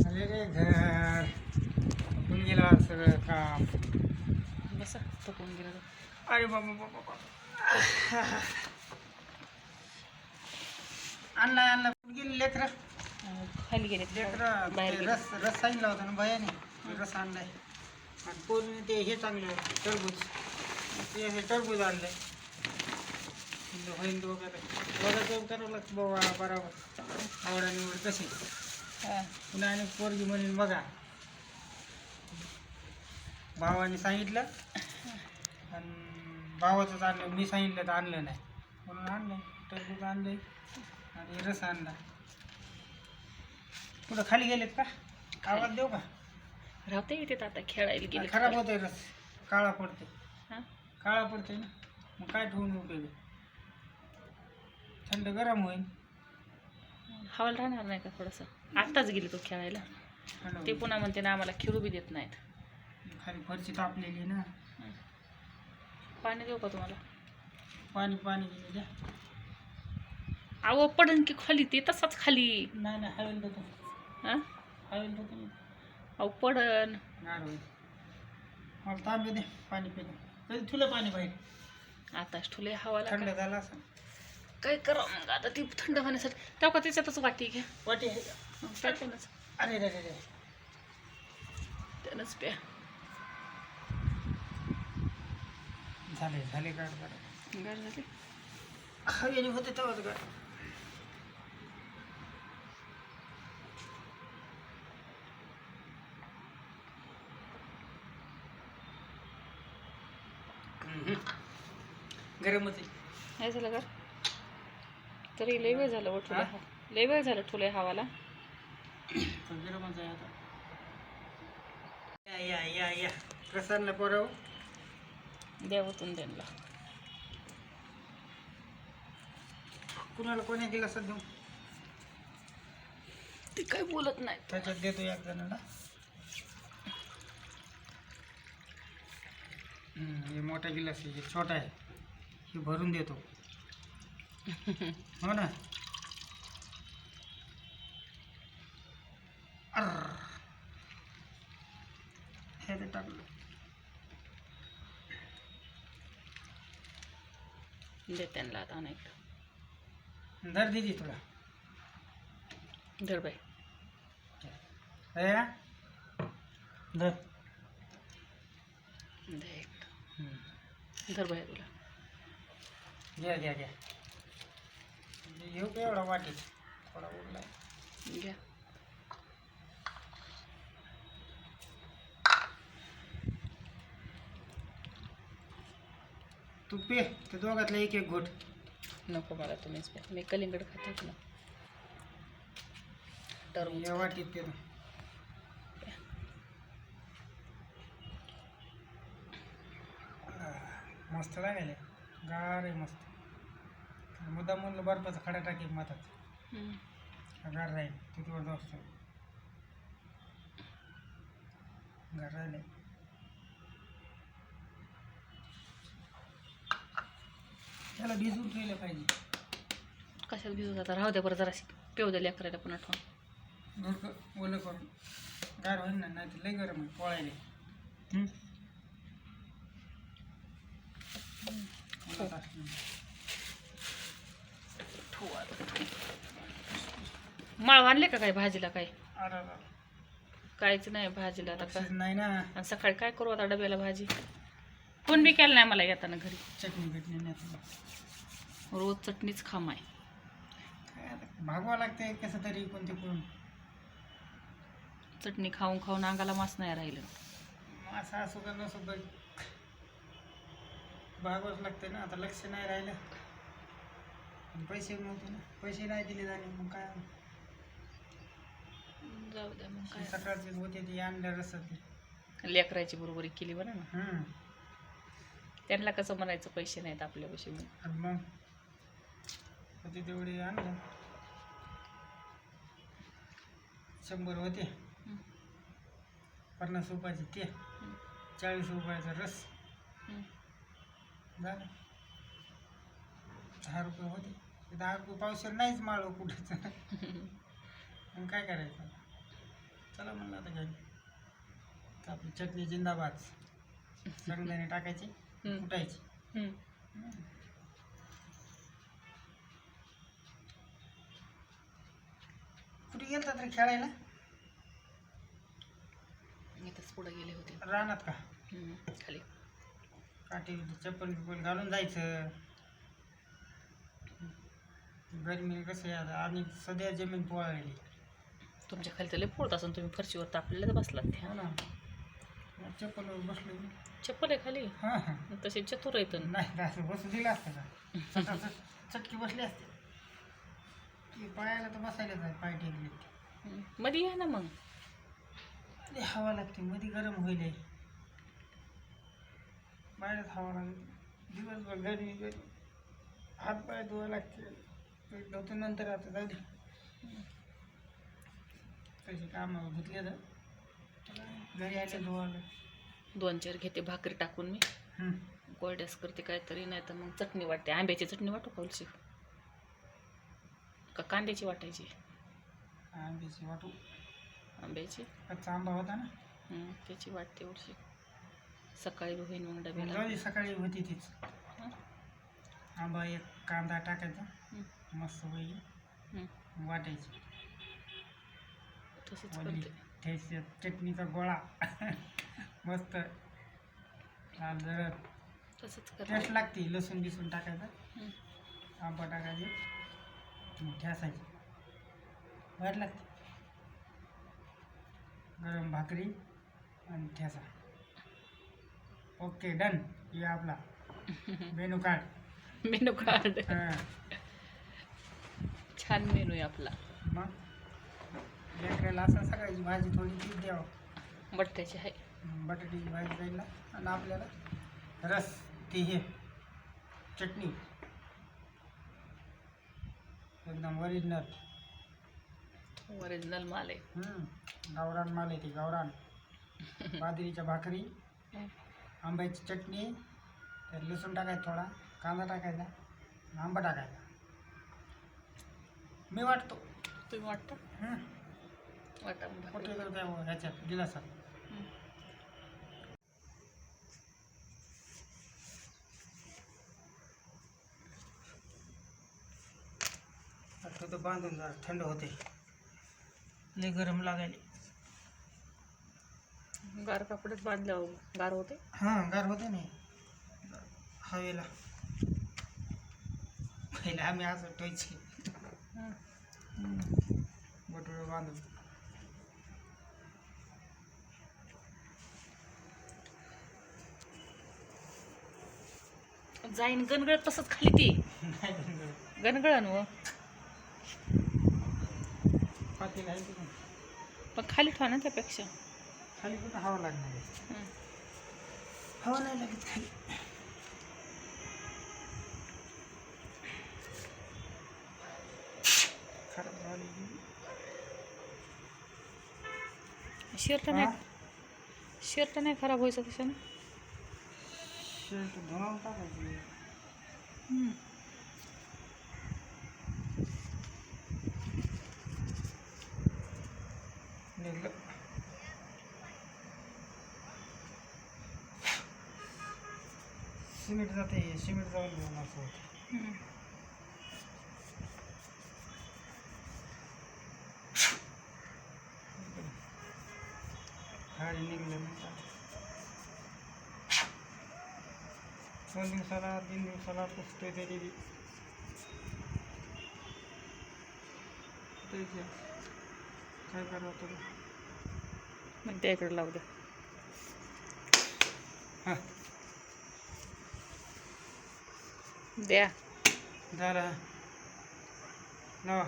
अरे रे घर. कुठून गेला सगळं काम. बसा थकून गेला अरे बाबा बाबा आणला आणला. गेली लेकरं. खाली गेले. लेकरं रस रस सांगितला होता ना भयाने. रस आणलाय. आणि पोरीने ते हे चांगलं टरबूज. ते हे टरबूज आणलंय. म्हणलं होईन दोघाला दोघाचं करावं लागतं बाबा बरोबर आवडा निवड कशी. पुन्हा आणि पोरगी म्हणून बघा. भावाने सांगितलं. आणि भावाचंच आणलं मी सांगितलं तर आणलं नाही. म्हणून आणलं टरबूज आणलंय आणि रस आणला. कुठं खाली गेलेत का? आवाज देऊ का? राहते इथे आता खेळायला गेले खराब होतोय रस. काळा पडते हा? काळा पडते ना. मग काय ठेवून उपयोग? थंड गरम होईल. हवाला राहणार नाही का थोडंसं? आत्ताच गेले तो खेळायला. ते. पुन्हा म्हणते ना आम्हाला खेळू बी देत नाहीत. खाली फरची तापलेली ना. पाणी देऊ का तुम्हाला? पाणी पाणी दिलं द्या. अहो पडन की खाली ते तसाच खाली. नाही नाही हवेल देतो. हा? हवेल देतो अहो पडन. मला तांबे दे पाणी कधी तुला पाणी पाहिजे आताच ठुले हवाला थंड झालं असं. काय करावं मग? आता ती थंड होण्यासाठी. तेव्हा का त्याच्यातच वाटी घ्या वाटी आहे का? हं, त्याच्यानंच अरे रे रे रे त्यानंच प्या. झाले झाले गाड बरं गार झाली? हवेने होते तेव्हाच गाड गरमच आहे काय झालं का तरी लय वेळ झालं ठुले हा? लय वेळ झालं ठुले हवाला. या या या या. प्रसन्न पोरव देवातून त्यांना. कुणाला कोणी दिला सध्या ते काय बोलत नाही. त्याच्यात देतो एक जणाला. हे मोठा गिलास आहे हे छोटा आहे. हे भरून देतो. हो ना. हे ते टाकलं. दे त्यांना आता अनेक धर दिदी तुला. धर बाई. दया धर. दे एक. हम्म. धर बाई तुला. घ्या घ्या घ्या. येऊ का एवढा थोडा घ्या. तू पे ते दोघातला एक एक घोट. नको मला तुम्हीच मी कलिंगड खातात ना टरबूज या वाटीत पे मस्त लागेल. गार मस्त. मुद्दा म्हणलं बर्फाचा खडा टाकी मातात हम्म. गार राहील तिथवर जाऊ गार राहिले. त्याला भिजवून ठेवलं पाहिजे. कशात भिजू आता? राहू द्या बरं जराशी. पेऊ द्या लेकरायला पुन्हा ठेवून घरकं ओलं करून गार होईल ना नाही तर लई गरम आहे पोळायला. हम्म? ओलं टाकलं. ठेवू आता, ठेवू. माळ आणले का काय भाजीला काय? काहीच नाही भाजीला आता काय नाही ना. आणि सकाळी काय करू आता डब्याला भाजी? कोण बी केलं नाही मला येताना घरी. चटणी बिटणी नाही. रोज चटणीच खाम आहे भागवा लागते कसं तरी कोणते कोण. चटणी खाऊन खाऊन अंगाला मास नाही राहिलं. असं असो का नसो भागवाच लागते ना आता लक्ष नाही राहिलं. पैसे नव्हते ना पैसे नाही दिले झाले मग काय? जाऊ द्या मग काय. सकाळचे होते ते आणलं रसत. लेकराची बरोबरी केली बरं ना. हम्म त्यांना कसं म्हणायचं पैसे नाहीत आपल्यापाशी म्हणून. आणि मग? होते तेवढे आणलं. शंभर होते. हम्म. पन्नास रुपयाचे ते. चाळीस रुपयाचा रस. हम्म. झालं. दहा रुपये होते. ते दहा रुपये पावशेर नाहीच माळव कुठंच. मग काय करायचं? चला म्हणलं आता घरी. तर आपली चटणी जिंदाबाद. शेंगदाणे टाकायचे. कुटायची. कुठे गेलता तरी खेळायला? इथंच पुढे गेले होते. रानात का. खाली. काठी चप्पल बिप्पल घालून जायचं. गरमी कसं आहे आता? सध्या जमीन पोळायली तुमच्या खाली तर लय पोळत असून तुम्ही फरशीवर तापलेलं तर बसलात. हो ना. मग चप्पलवर बसलो चप्पल आहे खाली? हां हां. तसे चतुर आहेत नाही असं बसू दिलं असतं का चट- चटकी बसली असते. ती पायाला तर बसायलाच आहे पाय टेकले. मध्ये या ना मग. लई हवा लागते मध्ये गरम होईल हे. बाहेरच हवा लागते दिवसभर गरमी गरमी हात पाय धुवा लागते ते धुतो नंतर आता जाऊ दे. तशी कामं घेतले तर घरी आले धुवायला. दोन चार घेते भाकरी टाकून मी. हम्म. गोल्ड्यास करते काहीतरी नाही तर मग चटणी वाटते. आंब्याची चटणी वाटू कौलची का कांद्याची वाटायची? आंब्याची वाटू. आंब्याची? कच्चा आंबा होता ना. त्याची वाटते उडशी सकाळी होईन मग डब्याला. दे सकाळी होती तीच? आंबा एक कांदा टाकायचा. मस्त हम्म. वाटायची. करते. ठेस चटणीचा गोळा. मस्त. लाल जरद तसंच टेस्ट करते लागते लसूण बिसून टाकायचं. हम्म. आंबा टाकायचे. ठेसायची. बाहेर लागते. गरम भाकरी आणि ठेसा. Okay done. हे आपला. Menu card. Menu card. हां. छान मेनू आहे आपला. मग? लेकराला असं सकाळची भाजी थोडी तीच द्यावं. बटाट्याची आहे. बटाट्याची भाजी जाईल ना. आणि आपल्याला रस ती हे चटणी. एकदम ओरिजिनल ओरिजिनल माल आहे. गावरान माल आहे ती गावरान. बाजरीच्या भाकरी. आंब्याची चटणी त्यात लसूण टाकायचा थोडा कांदा टाकायचा आणि आंबा टाकायचा. मी वाटतो. तुम्ही वाटतं? हं. ह्याच्यात हम्म. तो बांधून जरा थंड होते लय गरम लागायले गार कापडात बांधल्यावर गार होते हाँ गार होते नाही हवेला पहिले आम्ही असं टोयचे बटुळं बांधून जाईन. गणगळत तसंच खाली ती. गणगळण व. पण खाली ठेवा ना त्यापेक्षा. खाली कुठं हवा लागणार हं. हवा नाही लागत खाली. शर्ट? नाही शर्ट नाही खराब व्हायचं कशाने? शर्ट धुवून टाकायची हं. निघलं सिमेंट जाते सिमेंट जाऊन घेऊन असं होतं हं. गाडी निघलं नाही का दोन दिवसाला तीन दिवसाला पुसतोय त्याची बी काय करावं तरी मग त्या इकडे लावू द्या हां. द्या. झालं नवा